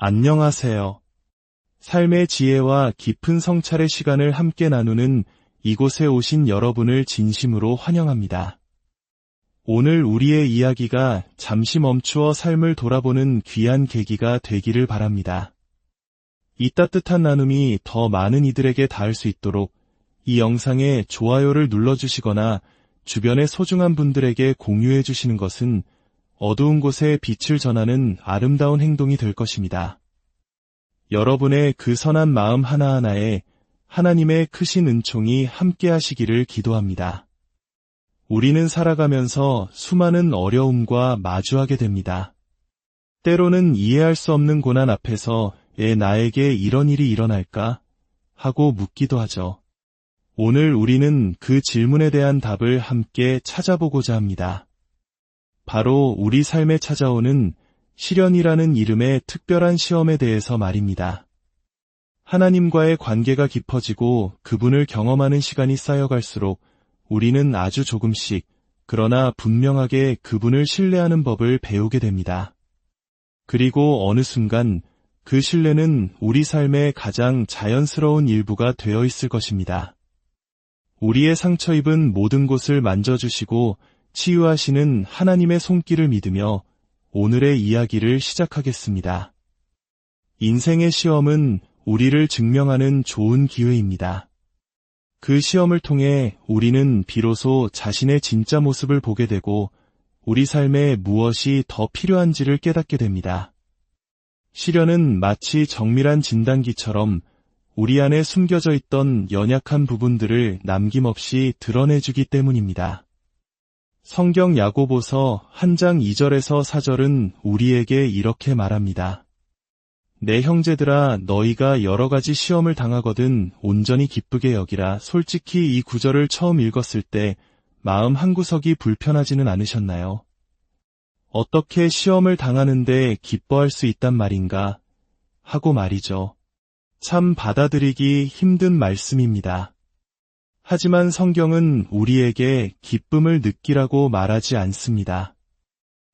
안녕하세요. 삶의 지혜와 깊은 성찰의 시간을 함께 나누는 이곳에 오신 여러분을 진심으로 환영합니다. 오늘 우리의 이야기가 잠시 멈추어 삶을 돌아보는 귀한 계기가 되기를 바랍니다. 이 따뜻한 나눔이 더 많은 이들에게 닿을 수 있도록 이 영상에 좋아요를 눌러주시거나 주변의 소중한 분들에게 공유해 주시는 것은 어두운 곳에 빛을 전하는 아름다운 행동이 될 것입니다. 여러분의 그 선한 마음 하나하나에 하나님의 크신 은총이 함께 하시기를 기도합니다. 우리는 살아가면서 수많은 어려움과 마주하게 됩니다. 때로는 이해할 수 없는 고난 앞에서 애 나에게 이런 일이 일어날까? 하고 묻기도 하죠. 오늘 우리는 그 질문에 대한 답을 함께 찾아보고자 합니다. 바로 우리 삶에 찾아오는 시련이라는 이름의 특별한 시험에 대해서 말입니다. 하나님과의 관계가 깊어지고 그분을 경험하는 시간이 쌓여갈수록 우리는 아주 조금씩 그러나 분명하게 그분을 신뢰하는 법을 배우게 됩니다. 그리고 어느 순간 그 신뢰는 우리 삶의 가장 자연스러운 일부가 되어 있을 것입니다. 우리의 상처 입은 모든 곳을 만져주시고 치유하시는 하나님의 손길을 믿으며 오늘의 이야기를 시작하겠습니다. 인생의 시험은 우리를 증명하는 좋은 기회입니다. 그 시험을 통해 우리는 비로소 자신의 진짜 모습을 보게 되고 우리 삶에 무엇이 더 필요한지를 깨닫게 됩니다. 시련은 마치 정밀한 진단기처럼 우리 안에 숨겨져 있던 연약한 부분들을 남김없이 드러내주기 때문입니다. 성경 야고보서 한 장 2절에서 4절은 우리에게 이렇게 말합니다. 내 형제들아 너희가 여러 가지 시험을 당하거든 온전히 기쁘게 여기라 솔직히 이 구절을 처음 읽었을 때 마음 한구석이 불편하지는 않으셨나요? 어떻게 시험을 당하는데 기뻐할 수 있단 말인가? 하고 말이죠. 참 받아들이기 힘든 말씀입니다. 하지만 성경은 우리에게 기쁨을 느끼라고 말하지 않습니다.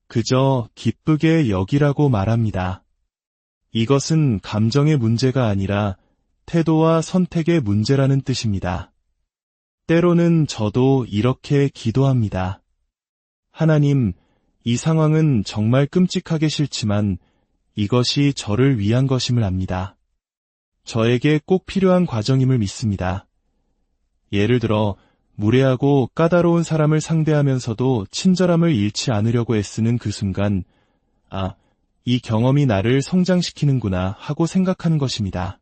그저 기쁘게 여기라고 말합니다. 이것은 감정의 문제가 아니라 태도와 선택의 문제라는 뜻입니다. 때로는 저도 이렇게 기도합니다. 하나님, 이 상황은 정말 끔찍하게 싫지만 이것이 저를 위한 것임을 압니다. 저에게 꼭 필요한 과정임을 믿습니다. 예를 들어 무례하고 까다로운 사람을 상대하면서도 친절함을 잃지 않으려고 애쓰는 그 순간, 아, 이 경험이 나를 성장시키는구나 하고 생각하는 것입니다.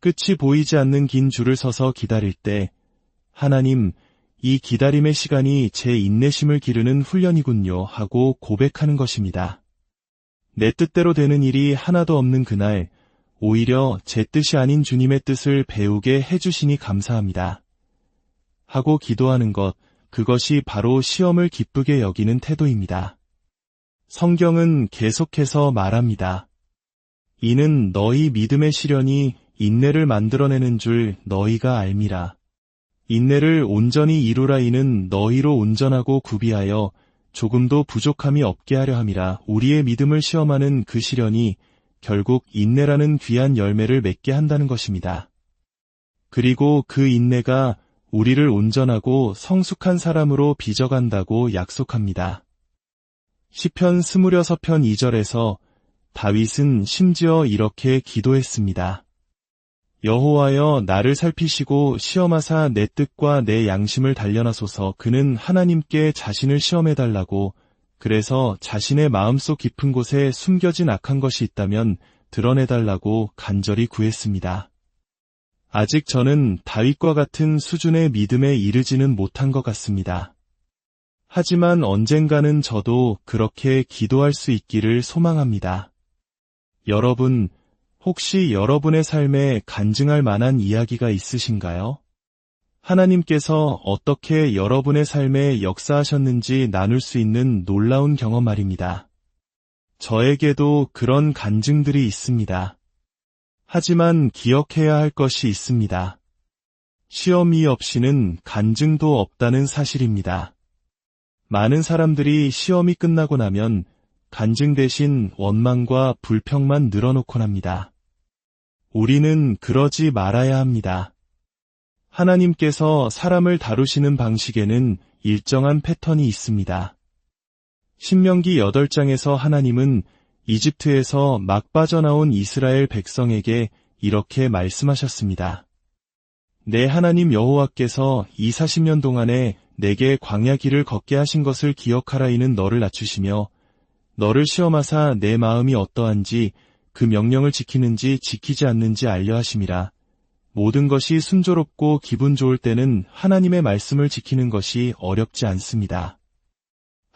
끝이 보이지 않는 긴 줄을 서서 기다릴 때, 하나님, 이 기다림의 시간이 제 인내심을 기르는 훈련이군요 하고 고백하는 것입니다. 내 뜻대로 되는 일이 하나도 없는 그날, 오히려 제 뜻이 아닌 주님의 뜻을 배우게 해주시니 감사합니다. 하고 기도하는 것, 그것이 바로 시험을 기쁘게 여기는 태도입니다. 성경은 계속해서 말합니다. 이는 너희 믿음의 시련이 인내를 만들어내는 줄 너희가 알미라. 인내를 온전히 이루라 이는 너희로 온전하고 구비하여 조금도 부족함이 없게 하려 함이라 우리의 믿음을 시험하는 그 시련이 결국 인내라는 귀한 열매를 맺게 한다는 것입니다. 그리고 그 인내가 우리를 온전하고 성숙한 사람으로 빚어간다고 약속합니다. 시편 스무려서 편 2절에서 다윗은 심지어 이렇게 기도했습니다. 여호와여 나를 살피시고 시험하사 내 뜻과 내 양심을 단련하소서 그는 하나님께 자신을 시험해달라고 그래서 자신의 마음속 깊은 곳에 숨겨진 악한 것이 있다면 드러내달라고 간절히 구했습니다. 아직 저는 다윗과 같은 수준의 믿음에 이르지는 못한 것 같습니다. 하지만 언젠가는 저도 그렇게 기도할 수 있기를 소망합니다. 여러분, 혹시 여러분의 삶에 간증할 만한 이야기가 있으신가요? 하나님께서 어떻게 여러분의 삶에 역사하셨는지 나눌 수 있는 놀라운 경험 말입니다. 저에게도 그런 간증들이 있습니다. 하지만 기억해야 할 것이 있습니다. 시험이 없이는 간증도 없다는 사실입니다. 많은 사람들이 시험이 끝나고 나면 간증 대신 원망과 불평만 늘어놓곤 합니다. 우리는 그러지 말아야 합니다. 하나님께서 사람을 다루시는 방식에는 일정한 패턴이 있습니다. 신명기 8장에서 하나님은 이집트에서 막 빠져나온 이스라엘 백성에게 이렇게 말씀하셨습니다. 내 하나님 여호와께서 이 40년 동안에 내게 광야 길을 걷게 하신 것을 기억하라 이는 너를 낮추시며 너를 시험하사 내 마음이 어떠한지 그 명령을 지키는지 지키지 않는지 알려 하심이라. 모든 것이 순조롭고 기분 좋을 때는 하나님의 말씀을 지키는 것이 어렵지 않습니다.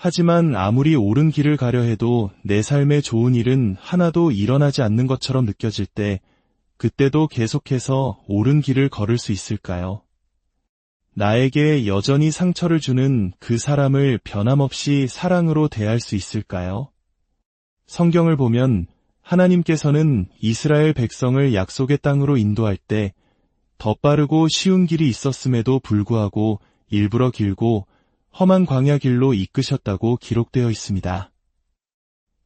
하지만 아무리 옳은 길을 가려 해도 내 삶에 좋은 일은 하나도 일어나지 않는 것처럼 느껴질 때 그때도 계속해서 옳은 길을 걸을 수 있을까요? 나에게 여전히 상처를 주는 그 사람을 변함없이 사랑으로 대할 수 있을까요? 성경을 보면 하나님께서는 이스라엘 백성을 약속의 땅으로 인도할 때 더 빠르고 쉬운 길이 있었음에도 불구하고 일부러 길고 험한 광야 길로 이끄셨다고 기록되어 있습니다.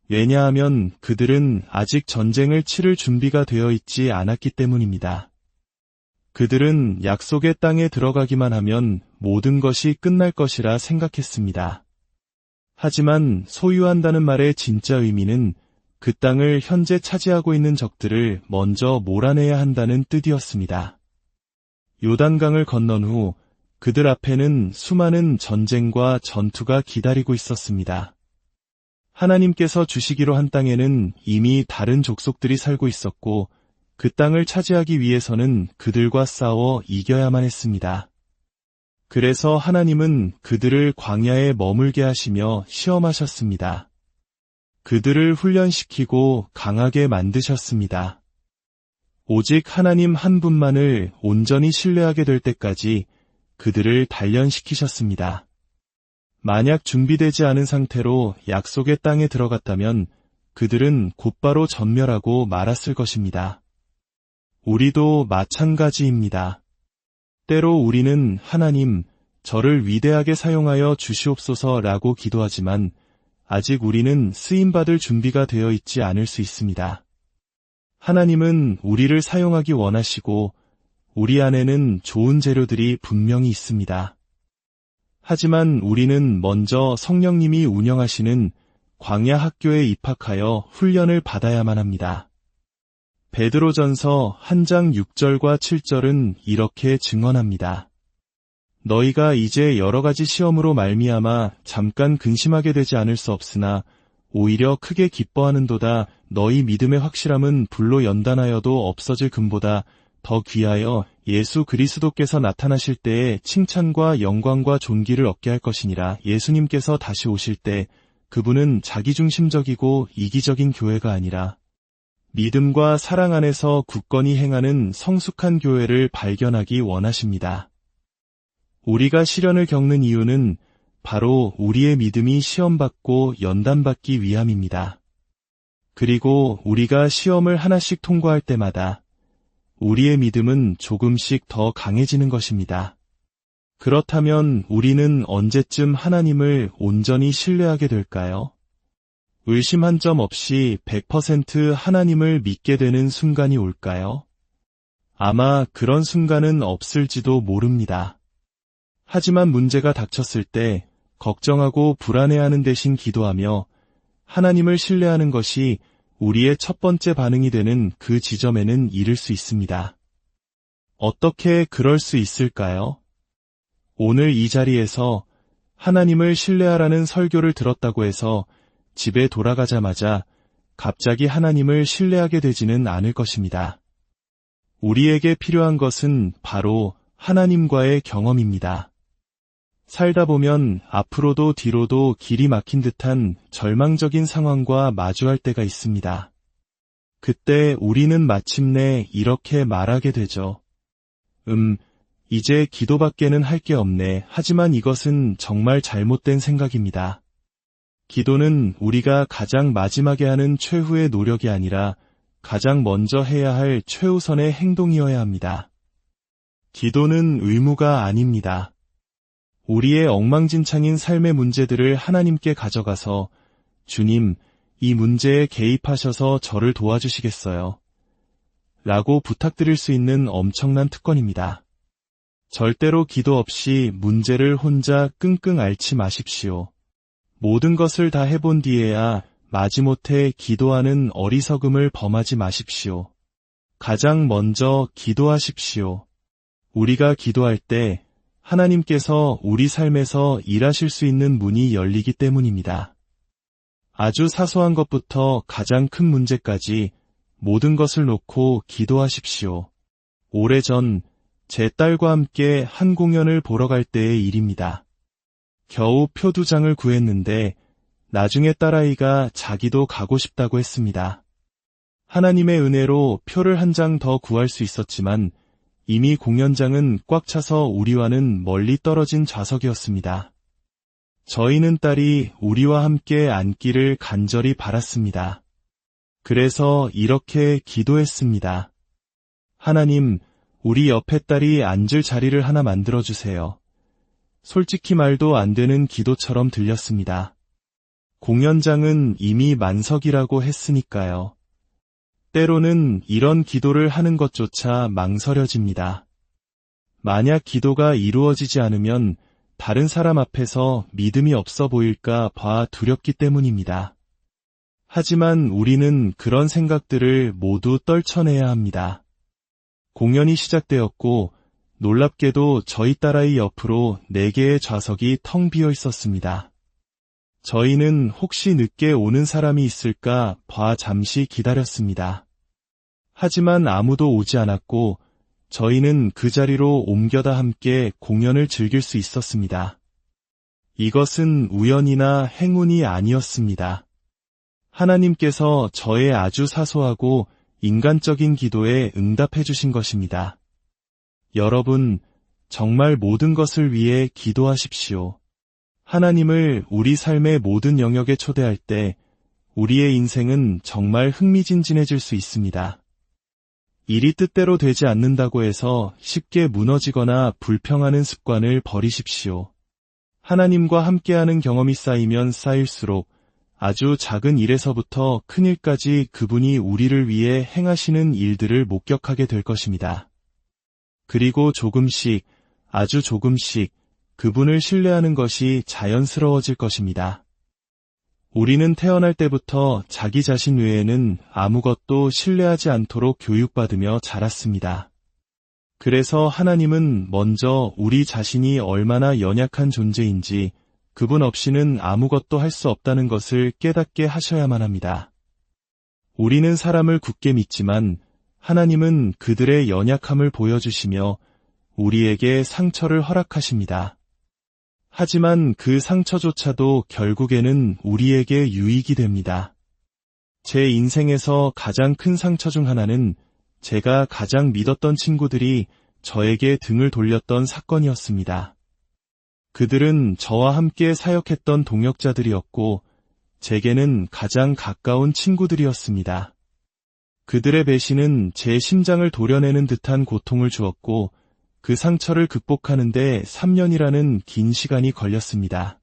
왜냐하면 그들은 아직 전쟁을 치를 준비가 되어 있지 않았기 때문입니다. 그들은 약속의 땅에 들어가기만 하면 모든 것이 끝날 것이라 생각했습니다. 하지만 소유한다는 말의 진짜 의미는 그 땅을 현재 차지하고 있는 적들을 먼저 몰아내야 한다는 뜻이었습니다. 요단강을 건넌 후 그들 앞에는 수많은 전쟁과 전투가 기다리고 있었습니다. 하나님께서 주시기로 한 땅에는 이미 다른 족속들이 살고 있었고 그 땅을 차지하기 위해서는 그들과 싸워 이겨야만 했습니다. 그래서 하나님은 그들을 광야에 머물게 하시며 시험하셨습니다. 그들을 훈련시키고 강하게 만드셨습니다. 오직 하나님 한 분만을 온전히 신뢰하게 될 때까지 그들을 단련시키셨습니다. 만약 준비되지 않은 상태로 약속의 땅에 들어갔다면 그들은 곧바로 전멸하고 말았을 것입니다. 우리도 마찬가지입니다. 때로 우리는 하나님, 저를 위대하게 사용하여 주시옵소서라고 기도하지만 아직 우리는 쓰임받을 준비가 되어 있지 않을 수 있습니다. 하나님은 우리를 사용하기 원하시고 우리 안에는 좋은 재료들이 분명히 있습니다. 하지만 우리는 먼저 성령님이 운영하시는 광야 학교에 입학하여 훈련을 받아야만 합니다. 베드로전서 한장 6절과 7절은 이렇게 증언합니다. 너희가 이제 여러 가지 시험으로 말미암아 잠깐 근심하게 되지 않을 수 없으나 오히려 크게 기뻐하는도다 너희 믿음의 확실함은 불로 연단하여도 없어질 금보다 더 귀하여 예수 그리스도께서 나타나실 때에 칭찬과 영광과 존귀를 얻게 할 것이니라 예수님께서 다시 오실 때 그분은 자기중심적이고 이기적인 교회가 아니라 믿음과 사랑 안에서 굳건히 행하는 성숙한 교회를 발견하기 원하십니다. 우리가 시련을 겪는 이유는 바로 우리의 믿음이 시험받고 연단받기 위함입니다. 그리고 우리가 시험을 하나씩 통과할 때마다 우리의 믿음은 조금씩 더 강해지는 것입니다. 그렇다면 우리는 언제쯤 하나님을 온전히 신뢰하게 될까요? 의심 한 점 없이 100% 하나님을 믿게 되는 순간이 올까요? 아마 그런 순간은 없을지도 모릅니다. 하지만 문제가 닥쳤을 때 걱정하고 불안해하는 대신 기도하며 하나님을 신뢰하는 것이 우리의 첫 번째 반응이 되는 그 지점에는 이를 수 있습니다. 어떻게 그럴 수 있을까요? 오늘 이 자리에서 하나님을 신뢰하라는 설교를 들었다고 해서 집에 돌아가자마자 갑자기 하나님을 신뢰하게 되지는 않을 것입니다. 우리에게 필요한 것은 바로 하나님과의 경험입니다. 살다 보면 앞으로도 뒤로도 길이 막힌 듯한 절망적인 상황과 마주할 때가 있습니다. 그때 우리는 마침내 이렇게 말하게 되죠. 음, 이제 기도밖에는 할 게 없네. 하지만 이것은 정말 잘못된 생각입니다. 기도는 우리가 가장 마지막에 하는 최후의 노력이 아니라 가장 먼저 해야 할 최우선의 행동이어야 합니다. 기도는 의무가 아닙니다. 우리의 엉망진창인 삶의 문제들을 하나님께 가져가서 주님, 이 문제에 개입하셔서 저를 도와주시겠어요? 라고 부탁드릴 수 있는 엄청난 특권입니다. 절대로 기도 없이 문제를 혼자 끙끙 앓지 마십시오. 모든 것을 다 해본 뒤에야 마지못해 기도하는 어리석음을 범하지 마십시오. 가장 먼저 기도하십시오. 우리가 기도할 때 하나님께서 우리 삶에서 일하실 수 있는 문이 열리기 때문입니다. 아주 사소한 것부터 가장 큰 문제까지 모든 것을 놓고 기도하십시오. 오래전 제 딸과 함께 한 공연을 보러 갈 때의 일입니다. 겨우 표 두 장을 구했는데 나중에 딸아이가 자기도 가고 싶다고 했습니다. 하나님의 은혜로 표를 한 장 더 구할 수 있었지만 이미 공연장은 꽉 차서 우리와는 멀리 떨어진 좌석이었습니다. 저희는 딸이 우리와 함께 앉기를 간절히 바랐습니다. 그래서 이렇게 기도했습니다. 하나님, 우리 옆에 딸이 앉을 자리를 하나 만들어주세요. 솔직히 말도 안 되는 기도처럼 들렸습니다. 공연장은 이미 만석이라고 했으니까요. 때로는 이런 기도를 하는 것조차 망설여집니다. 만약 기도가 이루어지지 않으면 다른 사람 앞에서 믿음이 없어 보일까 봐 두렵기 때문입니다. 하지만 우리는 그런 생각들을 모두 떨쳐내야 합니다. 공연이 시작되었고 놀랍게도 저희 딸아이 옆으로 4개의 좌석이 텅 비어 있었습니다. 저희는 혹시 늦게 오는 사람이 있을까 봐 잠시 기다렸습니다. 하지만 아무도 오지 않았고 저희는 그 자리로 옮겨다 함께 공연을 즐길 수 있었습니다. 이것은 우연이나 행운이 아니었습니다. 하나님께서 저의 아주 사소하고 인간적인 기도에 응답해 주신 것입니다. 여러분, 정말 모든 것을 위해 기도하십시오. 하나님을 우리 삶의 모든 영역에 초대할 때 우리의 인생은 정말 흥미진진해질 수 있습니다. 일이 뜻대로 되지 않는다고 해서 쉽게 무너지거나 불평하는 습관을 버리십시오. 하나님과 함께하는 경험이 쌓이면 쌓일수록 아주 작은 일에서부터 큰 일까지 그분이 우리를 위해 행하시는 일들을 목격하게 될 것입니다. 그리고 조금씩, 아주 조금씩 그분을 신뢰하는 것이 자연스러워질 것입니다. 우리는 태어날 때부터 자기 자신 외에는 아무것도 신뢰하지 않도록 교육받으며 자랐습니다. 그래서 하나님은 먼저 우리 자신이 얼마나 연약한 존재인지 그분 없이는 아무것도 할 수 없다는 것을 깨닫게 하셔야만 합니다. 우리는 사람을 굳게 믿지만 하나님은 그들의 연약함을 보여주시며 우리에게 상처를 허락하십니다. 하지만 그 상처조차도 결국에는 우리에게 유익이 됩니다. 제 인생에서 가장 큰 상처 중 하나는 제가 가장 믿었던 친구들이 저에게 등을 돌렸던 사건이었습니다. 그들은 저와 함께 사역했던 동역자들이었고, 제게는 가장 가까운 친구들이었습니다. 그들의 배신은 제 심장을 도려내는 듯한 고통을 주었고, 그 상처를 극복하는데 3년이라는 긴 시간이 걸렸습니다.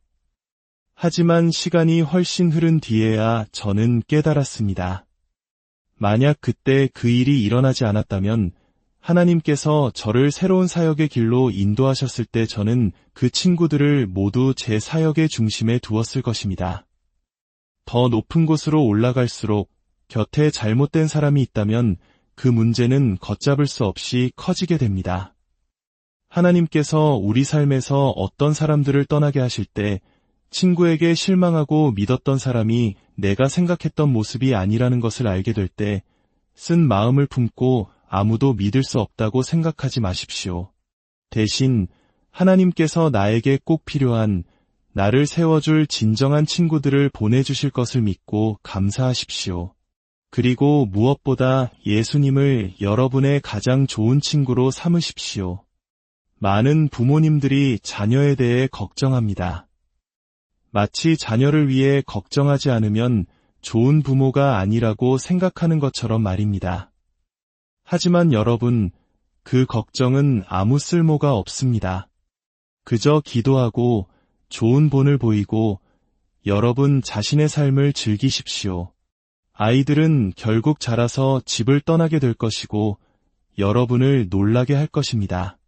하지만 시간이 훨씬 흐른 뒤에야 저는 깨달았습니다. 만약 그때 그 일이 일어나지 않았다면 하나님께서 저를 새로운 사역의 길로 인도하셨을 때 저는 그 친구들을 모두 제 사역의 중심에 두었을 것입니다. 더 높은 곳으로 올라갈수록 곁에 잘못된 사람이 있다면 그 문제는 걷잡을 수 없이 커지게 됩니다. 하나님께서 우리 삶에서 어떤 사람들을 떠나게 하실 때 친구에게 실망하고 믿었던 사람이 내가 생각했던 모습이 아니라는 것을 알게 될 때 쓴 마음을 품고 아무도 믿을 수 없다고 생각하지 마십시오. 대신 하나님께서 나에게 꼭 필요한 나를 세워줄 진정한 친구들을 보내주실 것을 믿고 감사하십시오. 그리고 무엇보다 예수님을 여러분의 가장 좋은 친구로 삼으십시오. 많은 부모님들이 자녀에 대해 걱정합니다. 마치 자녀를 위해 걱정하지 않으면 좋은 부모가 아니라고 생각하는 것처럼 말입니다. 하지만 여러분, 그 걱정은 아무 쓸모가 없습니다. 그저 기도하고 좋은 본을 보이고 여러분 자신의 삶을 즐기십시오. 아이들은 결국 자라서 집을 떠나게 될 것이고 여러분을 놀라게 할 것입니다.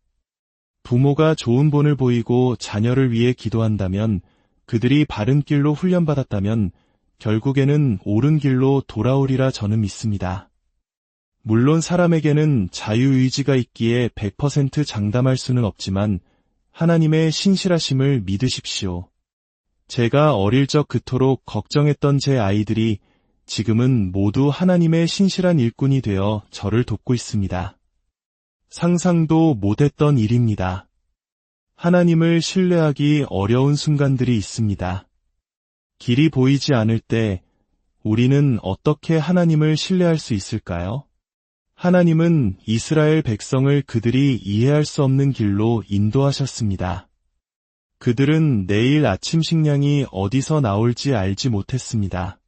부모가 좋은 본을 보이고 자녀를 위해 기도한다면 그들이 바른 길로 훈련받았다면 결국에는 옳은 길로 돌아오리라 저는 믿습니다. 물론 사람에게는 자유의지가 있기에 100% 장담할 수는 없지만 하나님의 신실하심을 믿으십시오. 제가 어릴 적 그토록 걱정했던 제 아이들이 지금은 모두 하나님의 신실한 일꾼이 되어 저를 돕고 있습니다. 상상도 못했던 일입니다. 하나님을 신뢰하기 어려운 순간들이 있습니다. 길이 보이지 않을 때 우리는 어떻게 하나님을 신뢰할 수 있을까요? 하나님은 이스라엘 백성을 그들이 이해할 수 없는 길로 인도하셨습니다. 그들은 내일 아침 식량이 어디서 나올지 알지 못했습니다.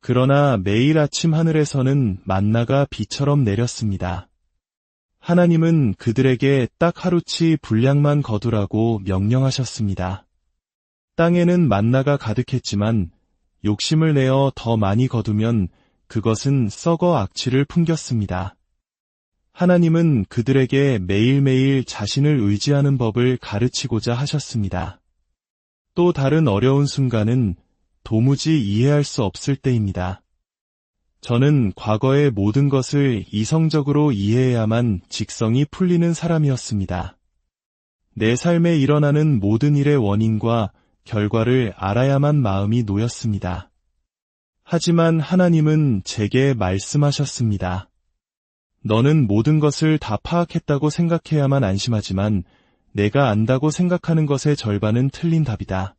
그러나 매일 아침 하늘에서는 만나가 비처럼 내렸습니다. 하나님은 그들에게 딱 하루치 분량만 거두라고 명령하셨습니다. 땅에는 만나가 가득했지만 욕심을 내어 더 많이 거두면 그것은 썩어 악취를 풍겼습니다. 하나님은 그들에게 매일매일 자신을 의지하는 법을 가르치고자 하셨습니다. 또 다른 어려운 순간은 도무지 이해할 수 없을 때입니다. 저는 과거의 모든 것을 이성적으로 이해해야만 직성이 풀리는 사람이었습니다. 내 삶에 일어나는 모든 일의 원인과 결과를 알아야만 마음이 놓였습니다. 하지만 하나님은 제게 말씀하셨습니다. 너는 모든 것을 다 파악했다고 생각해야만 안심하지만 내가 안다고 생각하는 것의 절반은 틀린 답이다.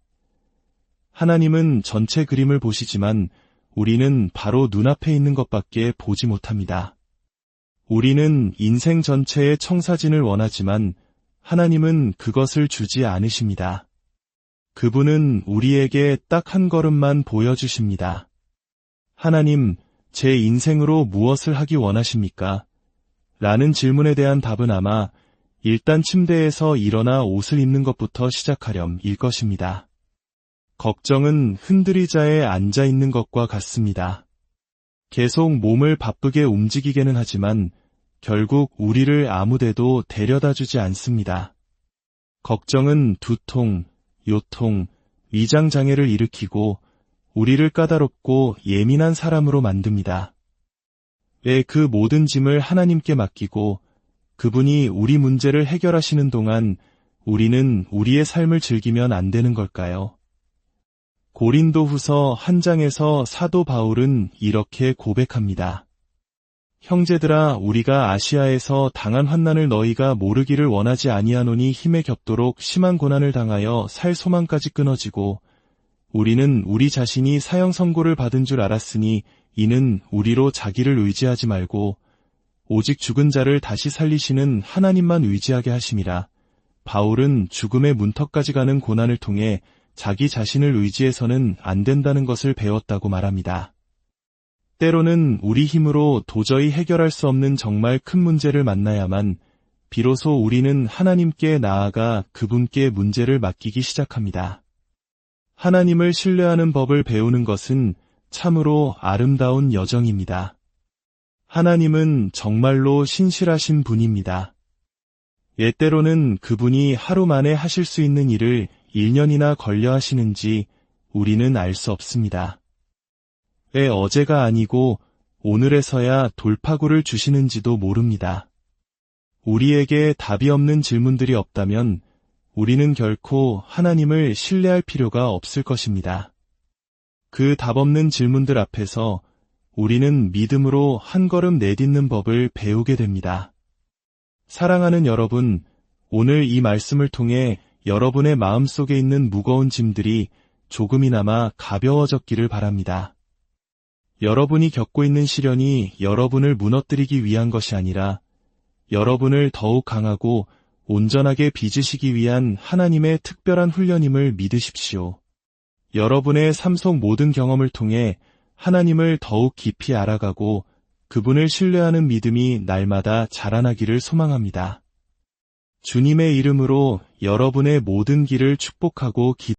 하나님은 전체 그림을 보시지만 우리는 바로 눈앞에 있는 것밖에 보지 못합니다. 우리는 인생 전체의 청사진을 원하지만 하나님은 그것을 주지 않으십니다. 그분은 우리에게 딱 한 걸음만 보여주십니다. 하나님, 제 인생으로 무엇을 하기 원하십니까? 라는 질문에 대한 답은 아마 일단 침대에서 일어나 옷을 입는 것부터 시작하렴일 것입니다. 걱정은 흔들리자에 앉아 있는 것과 같습니다. 계속 몸을 바쁘게 움직이게는 하지만 결국 우리를 아무데도 데려다 주지 않습니다. 걱정은 두통, 요통, 위장장애를 일으키고 우리를 까다롭고 예민한 사람으로 만듭니다. 왜 그 모든 짐을 하나님께 맡기고 그분이 우리 문제를 해결하시는 동안 우리는 우리의 삶을 즐기면 안 되는 걸까요? 고린도 후서 한 장에서 사도 바울은 이렇게 고백합니다. 형제들아 우리가 아시아에서 당한 환난을 너희가 모르기를 원하지 아니하노니 힘에 겹도록 심한 고난을 당하여 살 소망까지 끊어지고 우리는 우리 자신이 사형 선고를 받은 줄 알았으니 이는 우리로 자기를 의지하지 말고 오직 죽은 자를 다시 살리시는 하나님만 의지하게 하심이라. 바울은 죽음의 문턱까지 가는 고난을 통해 자기 자신을 의지해서는 안 된다는 것을 배웠다고 말합니다. 때로는 우리 힘으로 도저히 해결할 수 없는 정말 큰 문제를 만나야만 비로소 우리는 하나님께 나아가 그분께 문제를 맡기기 시작합니다. 하나님을 신뢰하는 법을 배우는 것은 참으로 아름다운 여정입니다. 하나님은 정말로 신실하신 분입니다. 예때로는 그분이 하루 만에 하실 수 있는 일을 1년이나 걸려 하시는지 우리는 알 수 없습니다. 왜 어제가 아니고 오늘에서야 돌파구를 주시는지도 모릅니다. 우리에게 답이 없는 질문들이 없다면 우리는 결코 하나님을 신뢰할 필요가 없을 것입니다. 그 답 없는 질문들 앞에서 우리는 믿음으로 한 걸음 내딛는 법을 배우게 됩니다. 사랑하는 여러분, 오늘 이 말씀을 통해 여러분의 마음 속에 있는 무거운 짐들이 조금이나마 가벼워졌기를 바랍니다. 여러분이 겪고 있는 시련이 여러분을 무너뜨리기 위한 것이 아니라 여러분을 더욱 강하고 온전하게 빚으시기 위한 하나님의 특별한 훈련임을 믿으십시오. 여러분의 삶 속 모든 경험을 통해 하나님을 더욱 깊이 알아가고 그분을 신뢰하는 믿음이 날마다 자라나기를 소망합니다. 주님의 이름으로 여러분의 모든 길을 축복하고 기